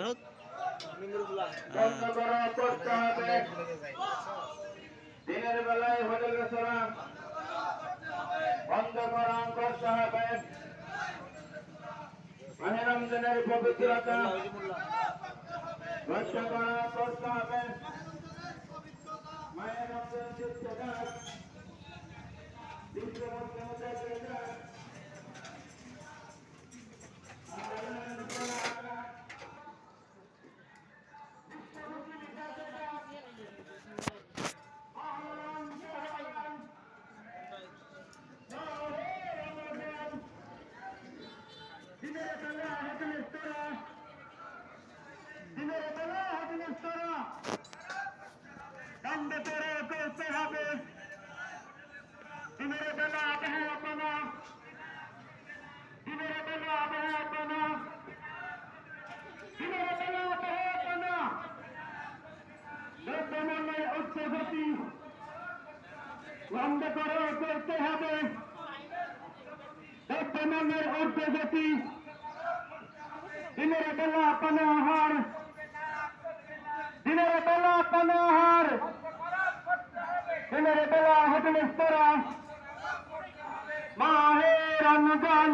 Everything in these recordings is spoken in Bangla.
হত বন্ধ করা করতে দিনের বেলায় হোটেল রেস্তোরাঁ বন্ধ করা করতে উচ্চগতি বন্ধ করে করতে হবে। বর্তমানের উচ্চগতি দিনের বেলা পানা আহার, দিনের বেলা পানা আহার, দিনের বেলা হোটেল স্তরা মাহে রমজান।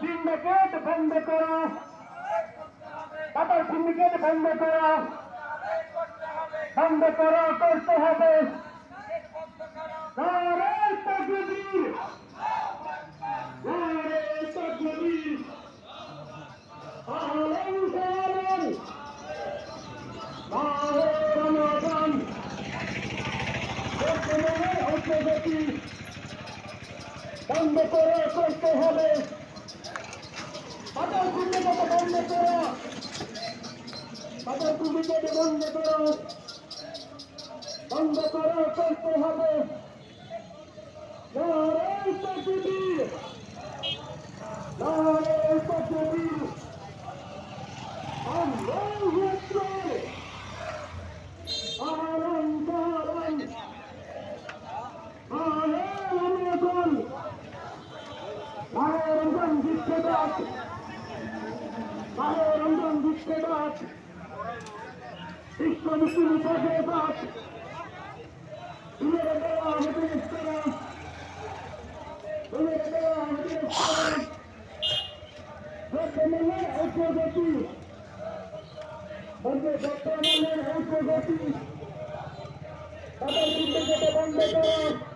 সিন্ডিকেট বন্ধ করো টাটার সিন্ডিকেট বন্ধ করো। বন্ধ করো করতে হবে। বন্ধ করে করতে হবে। পাতার সিন্ডিকেট বন্ধ করো। পাতার সিন্ডিকেট বন্ধ করো। বন্ধ করো করতে হবে। নারে তাকবীর অগ্রগতি বন্ধে বর্তমানে অগ্রগতি তাদের সিন্ডিকেটে বন্ধ করো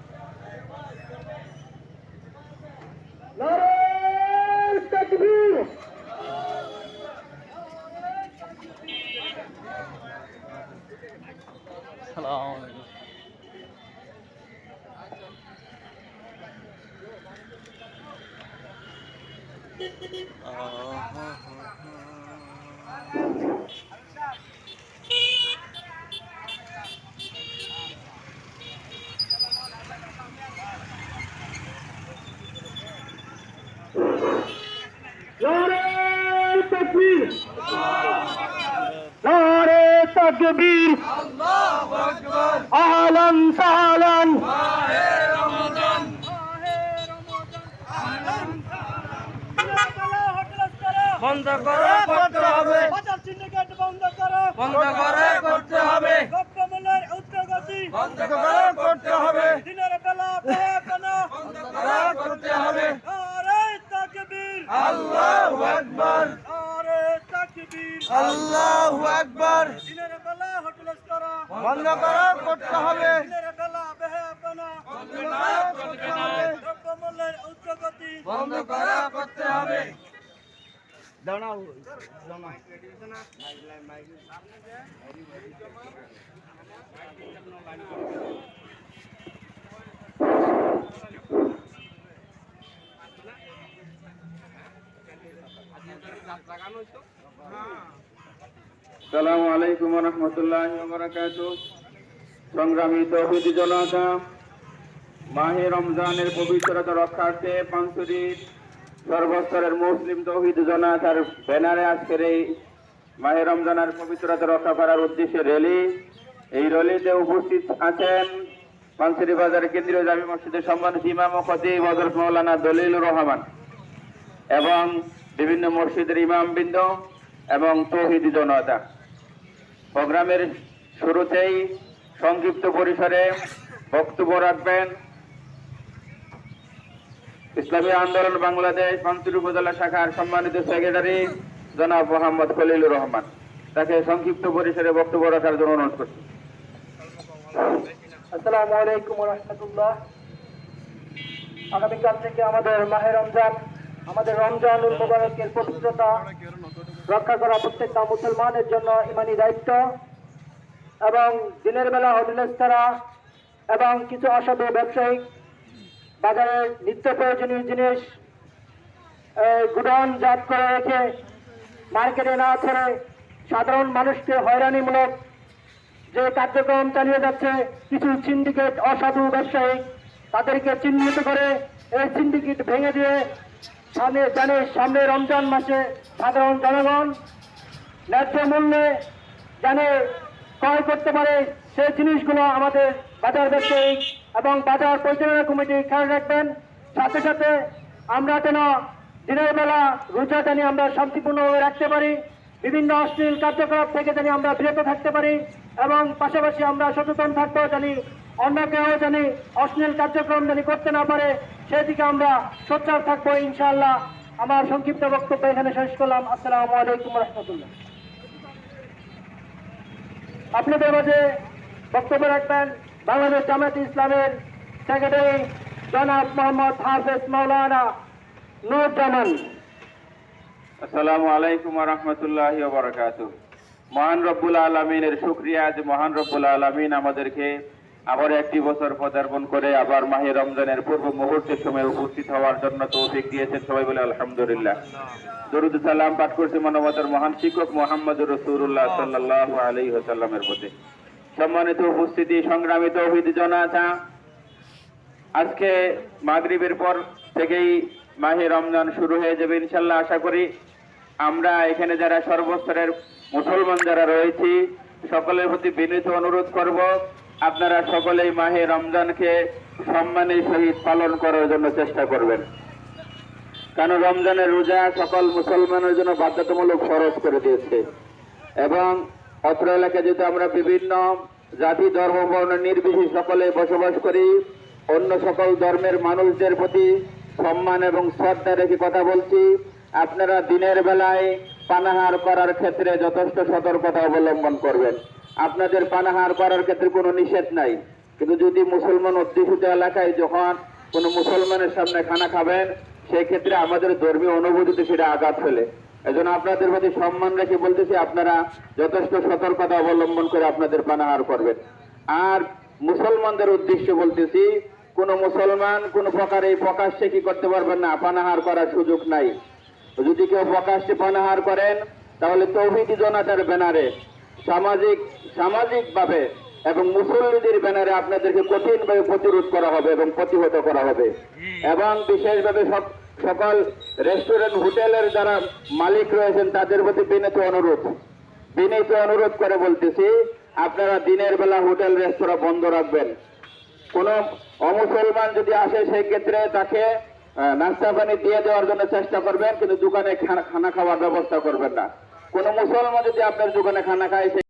নারে আহলন সাহলান বন্ধ করো করতে হবে। বাজার সিন্ডিকেট বন্ধ করো। বন্ধ করে করতে হবে। করতে হবে। বন্ধ করে করতে হবে হবে সালামু আলাইকুম রহমতুল্লাহ বারাকাত সংগ্রামী তৌহিদি জনতা মাহে রমজানের পবিত্রতা রক্ষার্থে পাঁচশোটির সর্বস্তরের মুসলিম তৌহিদ জনতার ব্যানারে আজকের এই মাহে রমজানের পবিত্রতা রক্ষা করার উদ্দেশ্যে র্যালি। এই র্যালিতে উপস্থিত আছেন পানসিরি বাজার কেন্দ্রীয় জামি মসজিদের সম্মানিত ইমাম ও খতিব হযরত মাওলানা দলিলুর রহমান এবং বিভিন্ন মসজিদের ইমামবৃন্দ এবং তৌহিদি জনতা প্রোগ্রামের শুরুতেই সংক্ষিপ্ত পরিসরে বক্তব্য রাখবেন। ইসলামী আন্দোলন বাংলাদেশ পান্তুর উপজেলা শাখার সম্মানিত সেক্রেটারি জনাব মোহাম্মদ খলিলুর রহমান। তাকে সংক্ষিপ্ত পরিসরে বক্তব্য রাখার জন্য অনুরোধ করছি। আসসালামু আলাইকুম রহমতুল্লাহ আগামীকাল থেকে আমাদের মাহে রমজান, আমাদের রমজানুল মুবারকের পবিত্রতা রক্ষা করা প্রত্যেকটা মুসলমানের জন্য ইমানি দায়িত্ব। এবং দিনের বেলা হোটেলের ছাড়া এবং কিছু অসাধু ব্যবসায়িক বাজারের নিত্য প্রয়োজনীয় জিনিস গুডাউন জাত করে রেখে মার্কেটে না ছেড়ে সাধারণ মানুষকে হয়রানিমূলক যে কার্যক্রম চালিয়ে যাচ্ছে, কিছু সিন্ডিকেট অসাধু ব্যবসায়ী তাদেরকে চিহ্নিত করে এই সিন্ডিকেট ভেঙে দিয়ে সামনে জানে সামনে রমজান মাসে সাধারণ জনগণ ন্যায্য মূল্যে জানে ক্রয় করতে পারে, সেই জিনিসগুলো আমাদের বাজার ব্যবসায়ী এবং বাজার পরিচালনা কমিটি খেয়াল রাখবেন। সাথে সাথে আমরা যেন দিনের বেলা রোজা জানি আমরা শান্তিপূর্ণভাবে রাখতে পারি, বিভিন্ন অশ্লীল কার্যকলাপ থেকে জানি আমরা বিরত থাকতে পারি এবং পাশাপাশি আমরা সচেতন থাকব জানি অন্য কেউ জানি অশ্লীল কার্যক্রম জানি করতে না পারে, সেদিকে আমরা সোচ্চার থাকব ইনশাআল্লাহ। আমার সংক্ষিপ্ত বক্তব্য এখানে শেষ করলাম। আসসালামু আলাইকুম রহমতুল্লাহ। আপনাদের মাঝে বক্তব্য রাখবেন বাংলাদেশ জামাত ইসলামের সেক্রেটারি জনাব মোহাম্মদ হাফেজ মৌলানা নূর জামান আসসালামু আলাইকুম রহমতুল্লাহ মহান রব্বুল আলমিনের শুক্রিয়া যে মহান রব্বুল আলমিন আমাদেরকে আবার একটি বছর পদার্পণ করে আবার মাহে রমজানের পূর্ব মুহূর্তের সময় উপস্থিত হওয়ার জন্য তৌফিক দিয়েছেন। সবাই বলে আলহামদুলিল্লাহ। দরুদ সালাম পাঠ করছে মানবতার মহান শিক্ষক মোহাম্মদ রসুল্লাহ সাল্লাহ আলী সাল্লামের প্রতি। সম্মানিত উপস্থিতি, সংগ্রামী তৌহিদ জনাতা আজকে মাগরিবের পর থেকেই মাহে রমজান শুরু হয়ে যাবে ইনশাল্লাহ আশা করি। আমরা এখানে যারা সর্বস্তরের মুসলমান যারা রয়েছি, সকলের প্রতি বিনীত অনুরোধ করব। আপনারা সকলেই মাহে রমজানকে সম্মানের সহিত পালন করার জন্য চেষ্টা করবেন। কারণ রমজানের রোজা সকল মুসলমানের জন্য বাধ্যতামূলক খরচ করে দিয়েছে। এবং অত্র এলাকায় যেহেতু আমরা বিভিন্ন জাতি, ধর্ম, বর্ণ নির্বিশেষে সকলে বসবাস করি, অন্য সকল ধর্মের মানুষদের প্রতি সম্মান এবং শ্রদ্ধা রেখে কথা বলছি। আপনারা দিনের বেলায় পানাহার করার ক্ষেত্রে যথেষ্ট সতর্কতা অবলম্বন করবেন। আপনাদের পানাহার করার ক্ষেত্রে কোনো নিষেধ নাই। কিন্তু যদি মুসলমান অধ্যুষিত এলাকায় যখন কোনো মুসলমানের সামনে খানা খাবেন সেই ক্ষেত্রে আমাদের ধর্মীয় অনুভূতিতে সেটা আঘাত ফেলে। এজন্য আপনাদের প্রতি সম্মান রেখে বলতেছি, আপনারা যথেষ্ট সতর্কতা অবলম্বন করে আপনাদের পানাহার করবেন। আর মুসলমানদের উদ্দেশ্যে বলতেছি, কোন মুসলমান কোন প্রকারে প্রকাশ্যে কি করতে পারবেন না, পানাহার করার সুযোগ নাই। যদি কেউ প্রকাশ্যে পানাহার করেন, তাহলে তৌহিদি জনতার ব্যানারে সামাজিক, সামাজিকভাবে এবং মুসল্লিদের ব্যানারে আপনাদেরকে কঠিনভাবে প্রতিরোধ করা হবে এবং প্রতিহত করা হবে। এবং বিশেষভাবে সব, সকল রেস্টুরেন্ট, হোটেলের যারা মালিক রয়েছেন, তাদের প্রতি বিনীত অনুরোধ। বিনীত অনুরোধ করে বলতেছি, আপনারা দিনের বেলা হোটেল, রেস্তোরাঁ বন্ধ রাখবেন। কোন অমুসলমান যদি আসে সেই ক্ষেত্রে তাকে নাস্তা পানি দিয়ে দেওয়ার জন্য চেষ্টা করবেন, কিন্তু দোকানে খানা খাওয়ার ব্যবস্থা করবেন না। কোন মুসলমান যদি আপনার দোকানে খানা খায়